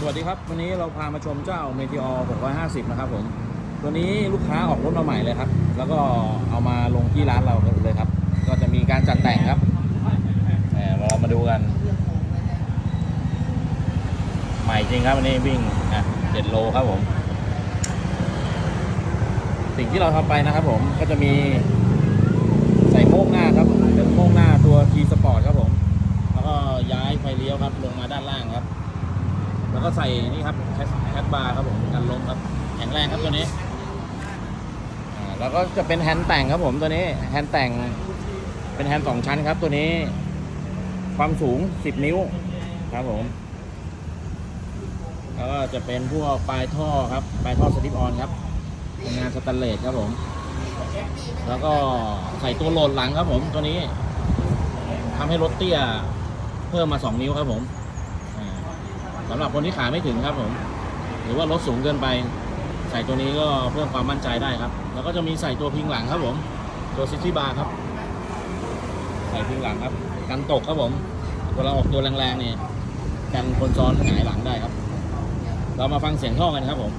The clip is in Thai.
สวัสดีครับ วันนี้เราพามาชมเจ้า Meteor 650 นะครับผม ตัวนี้ลูกค้าออกรถมาใหม่เลยครับ แล้วก็เอามาลงที่ร้านเราเลยครับ ก็จะมีการจัดแต่งครับเรามาดูกัน ใหม่จริงครับวันนี้วิ่งอะ7โลครับผม สิ่งที่เราทำไปนะครับผมก็จะมีใส่โม่งหน้าครับเป็นโม่งหน้าตัว T Sport ครับผม แล้วก็ย้ายไฟเลี้ยวครับลงมาด้านล่างครับ แล้วก็ใส่นี่ครับแคสแคสบาร์ครับผมกันลมครับแข็งแรงครับตัวนี้อ่าแล้วก็จะเป็นแฮนด์แต่งครับผมตัวนี้แฮนด์แต่งเป็นแฮนด์สองชั้นครับตัวนี้ ความสูง 10 นิ้วครับผม แล้วก็จะเป็นพวกปลายท่อครับปลายท่อสติปออนครับงานสแตนเลสครับผม แล้วก็ใส่ตัวโหลดหลังครับผมตัวนี้ทำให้รถเตี้ยเพิ่มมา 2 นิ้วครับผมอ่า สำหรับคนที่ขาไม่ถึงครับผม หรือว่ารถสูงเกินไป ใส่ตัวนี้ก็เพิ่มความมั่นใจได้ครับ แล้วก็จะมีใส่ตัวพิงหลังครับผม ตัวซิตี้บาร์ครับ ใส่พิงหลังครับ กันตกครับผมเวลาออกตัวแรงๆเนี่ยกันคนซ้อนหงายหลังได้ครับ เรามาฟังเสียงท่อกันครับผม